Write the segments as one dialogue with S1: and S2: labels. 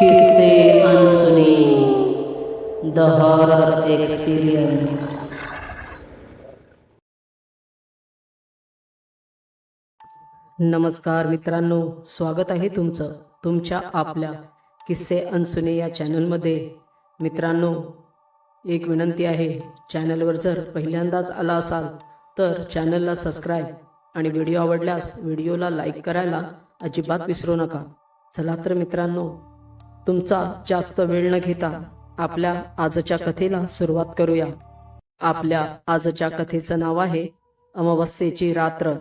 S1: किस्से अनसुने। The horror experience नमस्कार मित्रांनो स्वागत आहे तुमचं तुमच्या आपल्या किस्से अनसुने या चॅनलमध्ये. मित्रांनो एक विनंती आहे चॅनलवर जर पहिल्यांदाच आला असाल तर चॅनलला सबस्क्राईब आणि व्हिडिओ आवडल्यास व्हिडिओला लाईक करायला अजिबात विसरू नका. चला तर मित्रांनो तुमचा जास्त वेळ न घेता आपल्या आजच्या कथेला सुरुवात करूया. आपल्या आजच्या कथेचं नाव आहे अमावस्येची रात्र.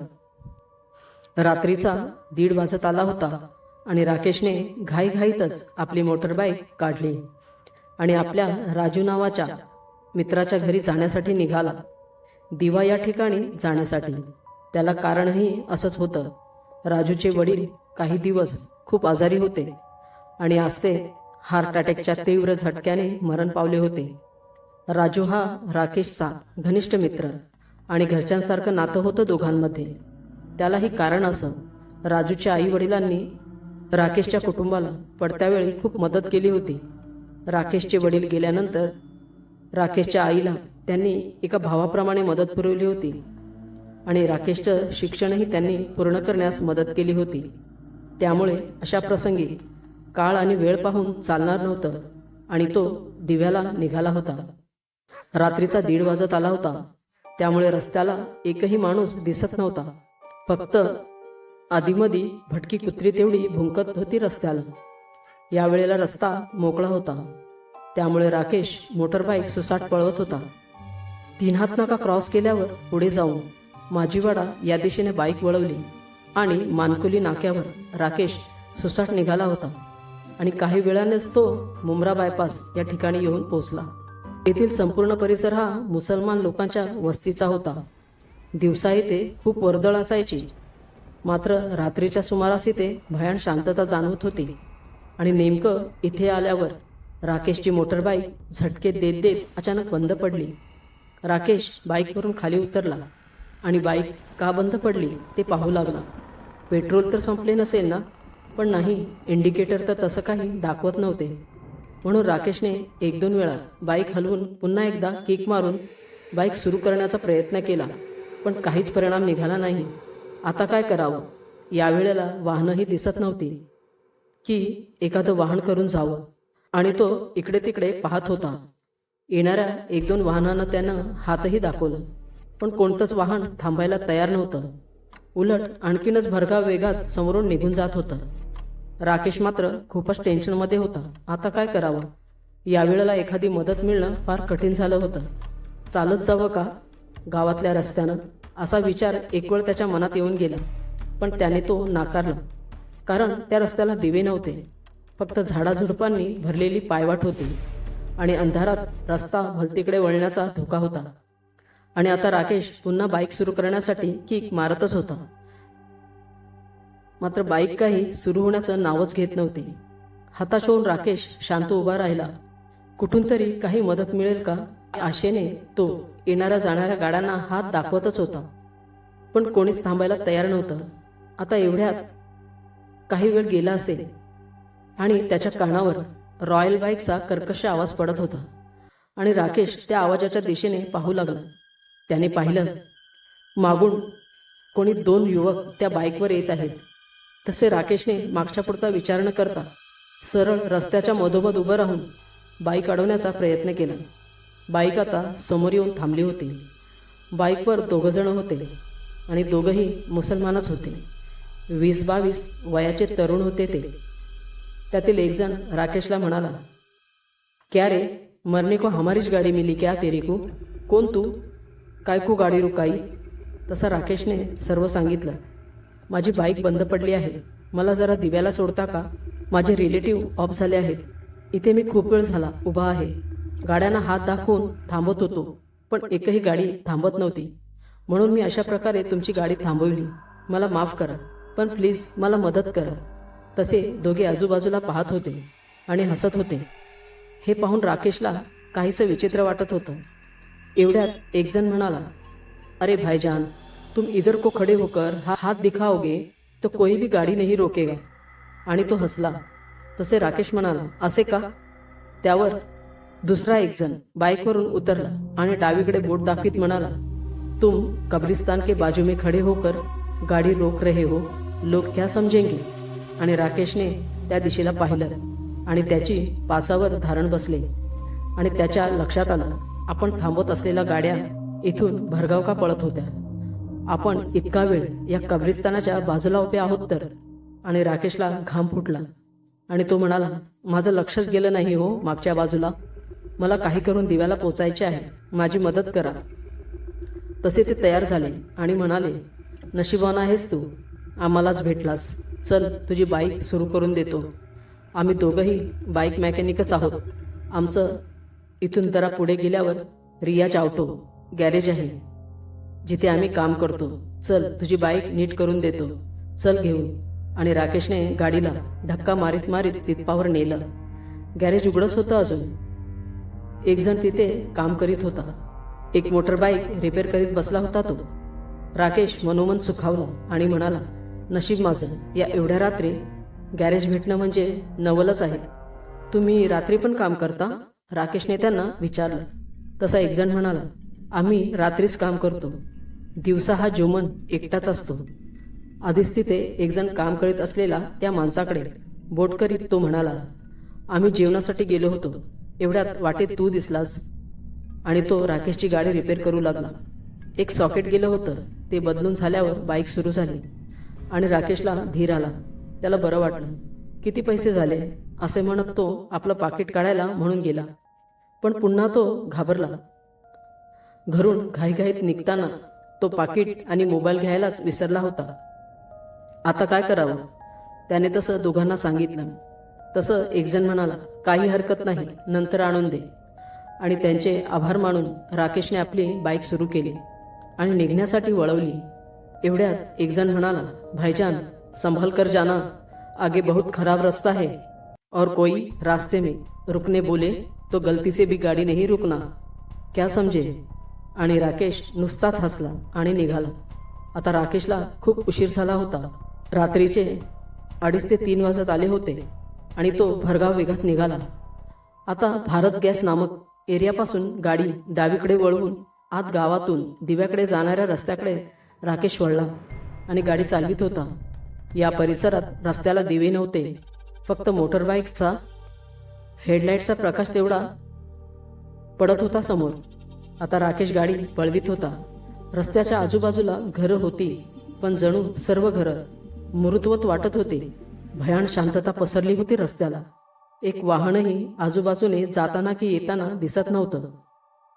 S1: रात्रीचा दीड वाजत आला होता आणि राकेशने घाईघाईतच आपली मोटरबाईक काढली आणि आपल्या राजू नावाच्या मित्राच्या घरी जाण्यासाठी निघाला. दिवा या ठिकाणी जाण्यासाठी. त्याला कारणही असंच होतं. राजूचे वडील काही दिवस खूप आजारी होते. आणि आज ते हार्ट अटॅकच्या तीव्र झटक्याने मरण पावले होते. राजू हा राकेशचा घनिष्ठ मित्र आणि घरच्यांसारखं नातं होतं दोघांमध्ये. त्यालाही कारण असं राजूच्या आई वडिलांनी राकेशच्या कुटुंबाला पडत्या वेळी खूप मदत केली होती. राकेशचे वडील गेल्यानंतर राकेशच्या आईला त्यांनी एका भावाप्रमाणे मदत पुरवली होती आणि राकेशचं शिक्षणही त्यांनी पूर्ण करण्यास मदत केली होती. त्यामुळे अशा प्रसंगी काळ आणि वेळ पाहून चालणार नव्हतं आणि तो दिव्याला निघाला होता. रात्रीचा दीड वाजत आला होता. त्यामुळे रस्त्याला एकही माणूस दिसत नव्हता. फक्त आधीमधी भटकी कुत्री तेवढी भुंकत होती रस्त्याला. यावेळेला रस्ता मोकळा होता. त्यामुळे राकेश मोटरबाईक सुसाट पळवत होता. तीन हात नाका क्रॉस केल्यावर पुढे जाऊन माझीवाडा या दिशेने बाईक वळवली आणि मानकुली नाक्यावर राकेश सुसाट निघाला होता. आणि काही वेळानेच तो मुमरा बायपास या ठिकाणी येऊन पोहोचला. येथील संपूर्ण परिसर हा मुसलमान लोकांच्या वस्तीचा होता. दिवसा इथे खूप वर्दळ असायची. मात्र रात्रीच्या सुमारास इथे भयान शांतता जाणवत होती. आणि नेमकं इथे आल्यावर राकेशची मोटरबाईक झटके देत देत अचानक बंद पडली. राकेश बाईकवरून खाली उतरला आणि बाईक का बंद पडली ते पाहू लागला. पेट्रोल तर संपले नसेल ना? पण नाही इंडिकेटर तर तसं काही दाखवत नव्हते. म्हणून राकेशने एक दोन वेळा बाईक हलवून पुन्हा एकदा किक मारून बाईक सुरू करण्याचा प्रयत्न केला पण काहीच परिणाम निघाला नाही. आता काय करावं? यावेळेला वाहनंही दिसत नव्हती. की एखादं वाहन करून जावं. आणि तो इकडे तिकडे पाहत होता. येणाऱ्या एक दोन वाहनांना त्यानं हातही दाखवलं पण कोणतंच वाहन थांबायला तयार नव्हतं. उलट आणखीनच भरगाव वेगात समोरून निघून जात होतं. राकेश मात्र खूपच टेन्शनमध्ये होता. आता काय करावं? यावेळेला एखादी मदत मिळणं फार कठीण झालं होतं. चालत जावं का? गावातल्या रस्त्यानं? असा विचार एक वेळ त्याच्या मनात येऊन गेला. पण त्याने तो नाकारला. कारण त्या रस्त्याला दिवे नव्हते. फक्त झाडाझुडपांनी भरलेली पायवाट होती. आणि अंधारात रस्ता भलतीकडे वळण्याचा धोका होता. आणि आता राकेश पुन्हा बाईक सुरू करण्यासाठी किक मारतच होता. मात्र बाईक काही सुरू होण्याचं नावच घेत नव्हती. हताश होऊन राकेश शांत उभा राहिला. कुठून तरी काही मदत मिळेल का? आशेने तो येणाऱ्या जाणाऱ्या गाड्यांना हात दाखवतच होता. पण कोणीच थांबायला तयार नव्हतं. आता एवढ्यात काही वेळ गेला असेल. आणि त्याच्या कानावर रॉयल बाईकचा कर्कश आवाज पडत होता. आणि राकेश त्या आवाजाच्या दिशेने पाहू लागला. त्याने पाहिलं मागून कोणी दोन युवक त्या बाईकवर येत आहेत. तसे राकेशने मागच्या पुढचा विचार न करता सरळ रस्त्याच्या मधोमध उभं राहून बाईक अडवण्याचा प्रयत्न केला. बाईक आता समोर येऊन थांबली होती. बाईकवर दोघंजण होते आणि दोघंही मुसलमानच होते. वीस बावीस वयाचे तरुण होते ते. त्यातील एकजण राकेशला म्हणाला क्या रे मरने को हमारीच गाडी मिली क्या तेरी को? कोण तू? काय को गाडी रुकाई? तसं राकेशने सर्व सांगितलं. माझी बाईक बंद पडली आहे. मला जरा दिव्याला सोडता का? माझे रिलेटिव्ह ऑफ झाले आहेत. इथे मी खूप वेळ झाला उभा आहे. गाड्यांना हात दाखवून थांबत होतो पण एकही गाडी थांबत नव्हती. म्हणून मी अशा प्रकारे तुमची गाडी थांबवली. मला माफ करा पण प्लीज मला मदत करा. तसे दोघे आजूबाजूला पाहत होते आणि हसत होते. हे पाहून राकेशला काहीसं विचित्र वाटत होतं. एवढ्यात एक जण म्हणाला अरे भाईजान तुम इधर को खड़े होकर हा हाथ दिखाओगे तो कोई भी गाड़ी नाही रोकेगा। आणि तो हसला। तसे राकेश म्हणाला असे का? त्यावर दुसरा एक जण बाईकवरून उतरला आणि डावीकडे बोट दाखवीत म्हणाला तुम कब्रिस्तान के बाजू में खड़े होकर गाडी रोक रहे हो लोक क्या समजेंगे आणि राकेशने त्या दिशेला पाहिलं आणि त्याची पाचावर धारण बसले. आणि त्याच्या लक्षात आलं आपण थांबवत असलेल्या गाड्या इथून भरगाव का पळत होत्या? आपण इतका वेळ या कब्रिस्तानाच्या बाजूला उभे आहोत तर. आणि राकेशला घाम फुटला. आणि तो म्हणाला माझं लक्षच गेलं नाही हो मागच्या बाजूला. मला काही करून दिव्याला पोचायचे आहे. माझी मदत करा. तसे ते तयार झाले आणि म्हणाले नशिबान आहेस तू. आम्हालाच भेटलास. चल तुझी बाईक सुरू करून देतो. आम्ही दोघंही बाईक मेकॅनिकच आहोत. आमचं इथून जरा पुढे गेल्यावर रियाज ऑटो गॅरेज आहे जिथे आम्ही काम करतो चल तुझी बाईक नीट करून देतो. चल घेऊन. आणि राकेशने गाडीला धक्का मारीत मारीत तिथपावर नेलं. गॅरेज उघडच होतं अजून. एक जण तिथे काम करीत होता. एक मोटर बाईक रिपेअर करीत बसला होता तो. राकेश मनोमन सुखावला आणि म्हणाला नशीब माझं या एवढ्या रात्री गॅरेज भेटणं म्हणजे नवलच आहे. तुम्ही रात्री पण काम करता? राकेशने त्यांना विचारलं. तसा एक जण म्हणाला आम्ही रात्रीच काम करतो. दिवसा हा जोमन एकटाच असतो. आधीच तिथे एकजण काम करीत असलेला त्या माणसाकडे बोट करीत तो म्हणाला आम्ही जेवणासाठी गेलो होतो. एवढ्यात वाटेत तू दिसलास. आणि तो राकेशची गाडी रिपेअर करू लागला. एक सॉकेट गेलं होतं. ते बदलून झाल्यावर बाईक सुरू झाली. आणि राकेशला धीर आला. त्याला बरं वाटलं. किती पैसे झाले? असे म्हणत तो आपलं पाकिट काढायला म्हणून गेला. पण पुन्हा तो घाबरला. घरून घाईघाईत निघताना तो पाकिट आणि मोबाईल घ्यायलाच विसरला होता. आता काय करावं? त्याने तसं दोघांना सांगितलं. तसं एकजण म्हणाला काही हरकत नाही नंतर आणून दे. आणि त्यांचे आभार मानून राकेशने आपली बाईक सुरू केली आणि निघण्यासाठी वळवली. एवढ्यात एकजण म्हणाला भाईजान संभल कर जाना. आगे बहुत खराब रास्ता है. और कोई रास्ते में रुकने बोले तो गलती से भी गाडी नहीं रुकना. क्या समजे आणि राकेश नुसताच हसला आणि निघाला. आता राकेशला खूप उशीर झाला होता. रात्रीचे अडीच ते तीन वाजत आले होते आणि तो भरगाव वेगात निघाला. आता भारत गॅस नामक एरियापासून गाडी डावीकडे वळवून आत गावातून दिव्याकडे जाणाऱ्या रस्त्याकडे राकेश वळला आणि गाडी चालवित होता. या परिसरात रस्त्याला दिवे नव्हते फक्त मोटरबाईकचा हेडलाईटचा प्रकाश तेवढा पडत होता समोर. आता राकेश गाडी पळवित होता. रस्त्याच्या आजूबाजूला घरं होती पण जणू सर्व घरं मृतवत वाटत होते. भयान शांतता पसरली होती रस्त्याला. एक वाहनही आजूबाजूने जाताना की येताना दिसत नव्हतं.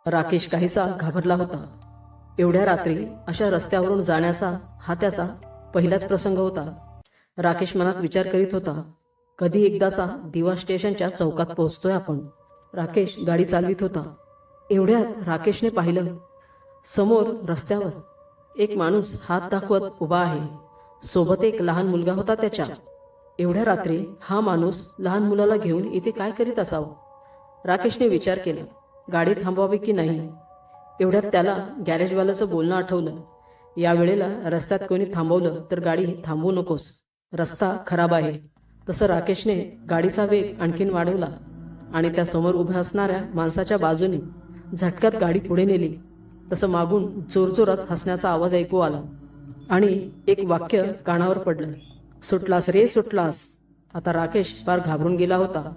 S1: राकेश काहीसा घाबरला होता. एवढ्या रात्री अशा रस्त्यावरून जाण्याचा हा त्याचा पहिलाच प्रसंग होता. राकेश मनात विचार करीत होता कधी एकदाचा दिवा स्टेशनच्या चौकात पोहोचतोय आपण. राकेश गाडी चालवित होता. एवढ्यात राकेशने पाहिलं समोर रस्त्यावर एक माणूस हात दाखवत उभा आहे. सोबत एक लहान मुलगा होता त्याच्या. एवढ्या रात्री हा माणूस लहान मुलाला घेऊन इथे काय करीत असावं? राकेशने विचार केला गाडी थांबवावी की नाही? एवढ्यात त्याला गॅरेजवाल्याचं बोलणं आठवलं. या वेळेला रस्त्यात कोणी थांबवलं तर गाडी थांबवू नकोस. रस्ता खराब आहे. तसं राकेशने गाडीचा वेग आणखीन वाढवला आणि त्या समोर उभ्या असणाऱ्या माणसाच्या बाजूने झटक्यात गाडी पुढे नेली. तसं मागून जोरजोरात हसण्याचा आवाज ऐकू आला. आणि एक वाक्य कानावर पडलं. सुटलास रे सुटलास. आता राकेश फार घाबरून गेला होता.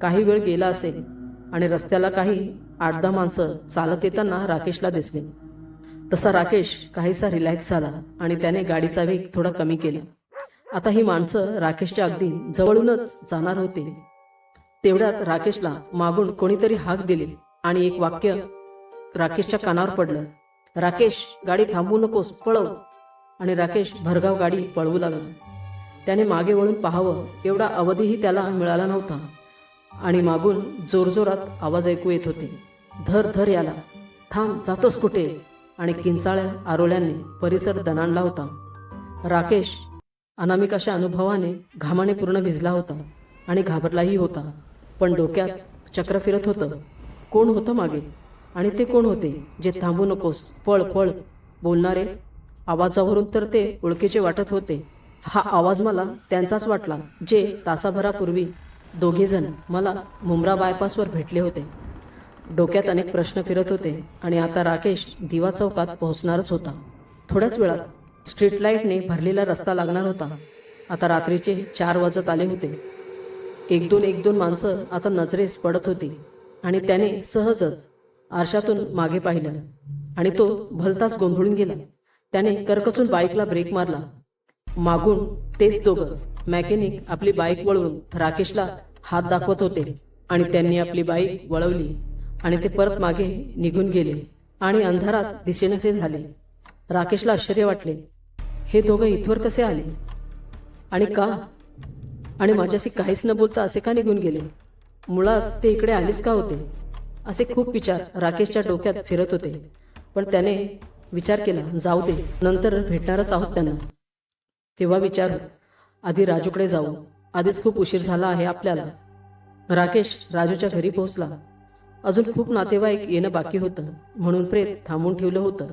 S1: काही वेळ गेला असेल आणि रस्त्याला काही आठ दहा माणसं चालत येताना राकेशला दिसले. तसा राकेश काहीसा रिलॅक्स झाला आणि त्याने गाडीचा वेग थोडा कमी केला. आता ही माणसं राकेशच्या अगदी जवळूनच जाणार होती. तेवढ्यात राकेशला मागून कोणीतरी हाक दिली. आणि एक वाक्य राकेशच्या कानावर पडलं. राकेश गाडी थांबवू नकोस पळव. आणि राकेश भरगाव गाडी पळवू लागला. त्याने मागे वळून पाहावं एवढा अवधीही त्याला मिळाला नव्हता. आणि मागून जोरजोरात आवाज ऐकू येत होते. धर धर याला. थांब जातोस कुठे? आणि किंचाळ्या आरोळ्यांनी परिसर दणाणला होता. राकेश अनामिकाशा अनुभवाने घामाने पूर्ण भिजला होता आणि घाबरलाही होता. पण डोक्यात चक्र फिरत होतं. कोण होतं मागे? आणि ते कोण होते? जे थांबू नकोस पळ पळ. बोलणारे आवाजावरून तर ते ओळखीचे वाटत होते. हा आवाज मला त्यांचाच वाटला जे तासाभरापूर्वी दोघेजण मला मुंब्रा बायपासवर भेटले होते. डोक्यात अनेक प्रश्न फिरत होते आणि आता राकेश दिवा चौकात पोहोचणारच होता. थोड्याच वेळात स्ट्रीट लाईटने भरलेला रस्ता लागणार होता. आता रात्रीचे चार वाजत आले होते. एक दोन एक दोन माणसं आता नजरेस पडत होती. आणि त्याने सहजच आरशातून मागे पाहिलं. आणि तो भलताच गोंधळून गेला. त्याने करकचून बाईकला ब्रेक मारला. मागून तेच दोघं मॅकॅनिक आपली बाईक वळवून राकेशला हात दाखवत होते आणि त्यांनी आपली बाईक वळवली आणि ते परत मागे निघून गेले आणि अंधारात दिसेनसे झाले. राकेशला आश्चर्य वाटले. हे दोघं इथवर कसे आले? आणि का? आणि माझ्याशी काहीच न बोलता असे का निघून गेले? मुळात ते इकडे आलीस का होते? असे खूप विचार राकेशच्या डोक्यात फिरत होते. पण त्याने विचार केला जाऊ दे नंतर भेटणारच आहोत त्यांना. तेव्हा विचार आधी राजूकडे जाऊ. आधीच खूप उशीर झाला आहे आपल्याला. राकेश राजूच्या घरी पोहोचला. अजून खूप नातेवाईक येणं बाकी होतं. म्हणून प्रेत थांबून ठेवलं होतं.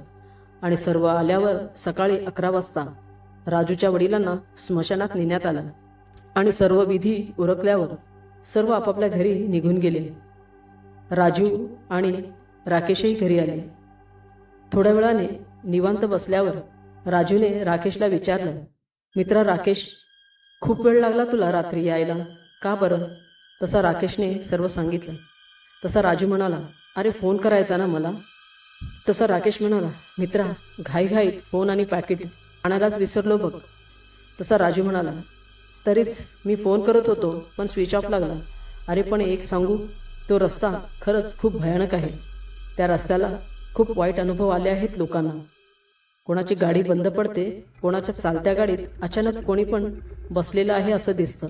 S1: आणि सर्व आल्यावर सकाळी अकरा वाजता राजूच्या वडिलांना स्मशानात नेण्यात आलं. आणि सर्व विधी उरकल्यावर सर्व आपापल्या घरी निघून गेले. राजू आणि राकेशही घरी आले. थोड्या वेळाने निवांत बसल्यावर राजूने राकेशला विचारलं मित्रा राकेश खूप वेळ लागला तुला रात्री यायला. का बरं? तसा राकेशने सर्व सांगितलं. तसा राजू म्हणाला अरे फोन करायचा ना मला? तसा राकेश म्हणाला मित्रा घाईघाईत फोन आणि पॅकेट आणायलाच विसरलो बघ. तसा राजू म्हणाला तरीच मी फोन करत होतो पण स्विच ऑफ लागला. अरे पण एक सांगू? तो रस्ता खरंच खूप भयानक आहे. त्या रस्त्याला खूप वाईट अनुभव आले आहेत लोकांना. कोणाची गाडी बंद पडते कोणाच्या चालत्या गाडीत अचानक कोणी पण बसलेलं आहे असं दिसतं.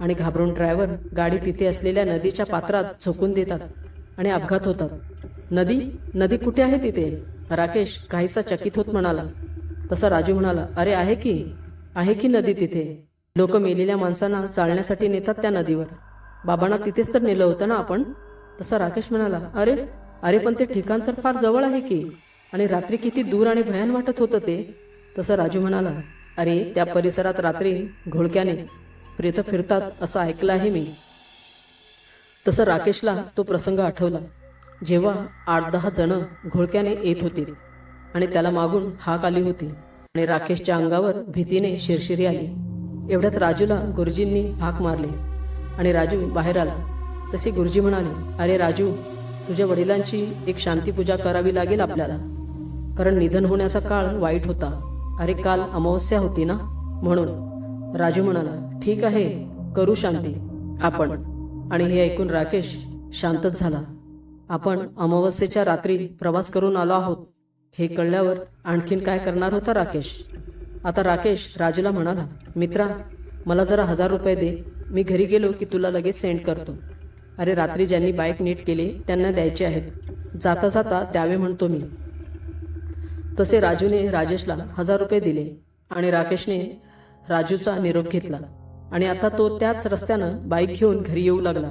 S1: आणि घाबरून ड्रायव्हर गाडी तिथे असलेल्या नदीच्या पात्रात झोकून देतात आणि अपघात होतात. नदी? नदी कुठे आहे तिथे? राकेश काहीसा चकित होत म्हणाला. तसा राजू म्हणाला अरे आहे की? आहे की नदी तिथे? लोक मेलेल्या माणसांना चालण्यासाठी नेतात त्या नदीवर. बाबांना तिथेच तर नेलं होतं ना आपण? तसा राकेश म्हणाला अरे अरे पण ते ठिकाण तर फार जवळ आहे की? आणि रात्री किती दूर आणि भयान वाटत होतं ते? तसं राजू म्हणाला अरे त्या परिसरात रात्री घोळक्याने प्रेत फिरतात असं ऐकलं आहे मी. तसं राकेशला तो प्रसंग आठवला जेव्हा आठ दहा जण घोळक्याने येत होते आणि त्याला मागून हाक आली होती आणि राकेशच्या अंगावर भीतीने शिरशिरी आली. एवढ्यात राजूला गुरुजींनी हाक मारले. आणि राजू बाहेर आला. तसे गुरुजी म्हणाले अरे राजू तुझ्या वडिलांची एक शांतीपूजा करावी लागेल आपल्याला. कारण निधन होण्याचा काळ वाईट होता. अरे काल अमावस्या होती ना? म्हणून राजू म्हणाला ठीक आहे करू शांती आपण. आणि हे ऐकून राकेश शांतच झाला. आपण अमावस्येच्या रात्री प्रवास करून आलो आहोत. हे कळल्यावर आणखीन काय करणार होता राकेश? आता राकेश राजूला म्हणाला मित्रा मला जरा हजार रुपये दे. मी घरी गेलो की तुला लगेच सेंड करतो. अरे रात्री ज्यांनी बाईक नीट केली त्यांना द्यायचे आहेत. जाता जाता द्यावे म्हणतो मी. तसे राजूने राजेशला हजार रुपये दिले आणि राकेशने राजूचा निरोप घेतला. आणि आता तो त्याच रस्त्यानं बाईक घेऊन घरी येऊ लागला.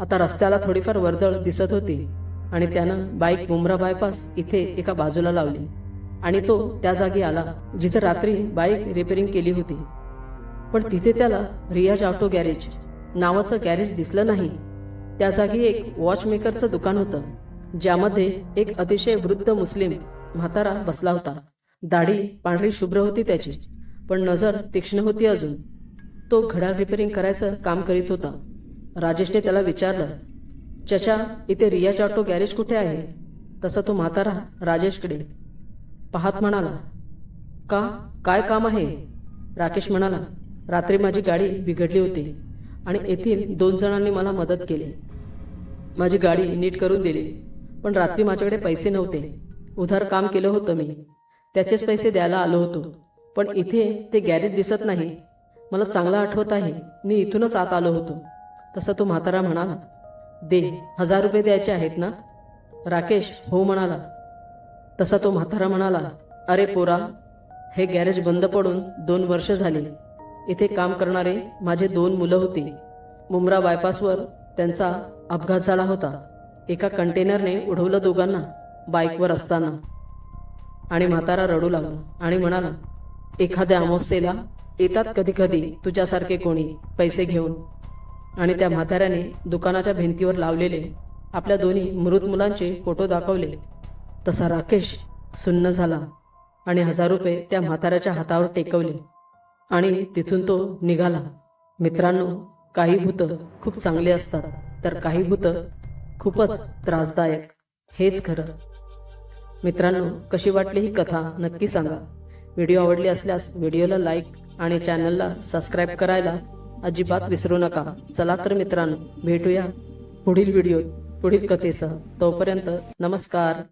S1: आता रस्त्याला थोडीफार वर्दळ दिसत होती आणि त्यानं बाईक बुमरा बायपास इथे एका बाजूला लावली. आणि तो त्या जागी आला जिथे रात्री बाईक रिपेअरिंग केली होती. पण तिथे त्याला रियाज ऑटो गॅरेज नावाचं गॅरेज दिसलं नाही. त्या जागी एक वॉचमेकरचं दुकान होतं ज्यामध्ये एक अतिशय वृद्ध मुस्लिम म्हातारा बसला होता. दाढी पांढरी शुभ्र होती त्याची पण नजर तीक्ष्ण होती अजून. तो घड्याळ रिपेअरिंग करायचं काम करीत होता. राजेशने त्याला विचारलं चचा इथे रियाज ऑटो गॅरेज कुठे आहे? तसा तो म्हातारा राजेशकडे पाहत म्हणाला का? काय काम आहे? राकेश म्हणाला रात्री माझी गाडी बिघडली होती आणि येथील दोन जणांनी मला मदत केली. माझी गाडी नीट करून दिली पण रात्री माझ्याकडे पैसे नव्हते. उधार काम केलं होतं मी. त्याचेच पैसे द्यायला आलो होतो पण इथे ते गॅरेज दिसत नाही. मला चांगलं आठवत आहे मी इथूनच आत आलो होतो. तसा तो म्हातारा म्हणाला दे हजार रुपये द्यायचे आहेत ना? राकेश हो म्हणाला तसा तो म्हातारा म्हणाला अरे पोरा हे गॅरेज बंद पडून दोन वर्ष झाली. इथे काम करणारे माझे दोन मुलं होती. मुंब्रा बायपासवर त्यांचा अपघात झाला होता. एका कंटेनरने उडवलं दोघांना बाईकवर असताना. आणि म्हातारा रडू लागला आणि म्हणाला एखाद्या अमावस्येला येतात कधी कधी तुझ्यासारखे कोणी पैसे घेऊन. आणि त्या म्हाताऱ्याने दुकानाच्या भिंतीवर लावलेले आपल्या दोन्ही मृत मुलांचे फोटो दाखवले. तसा राकेश सुन्न झाला आणि हजार रुपये त्या म्हाताऱ्याच्या हातावर टेकवले. आणि तिथून तो निघाला. मित्रांनो काही भूतं खूप चांगली असतात तर काही भूतं खूपच त्रासदायक. हेच खरं. मित्रांनो कशी वाटली ही कथा नक्की सांगा. व्हिडिओ आवडली असल्यास व्हिडिओला लाईक आणि चॅनलला सबस्क्राईब करायला अजिबात विसरू नका. चला तर मित्रांनो भेटूया पुढील व्हिडिओ पुढील कथेसह. तोपर्यंत नमस्कार.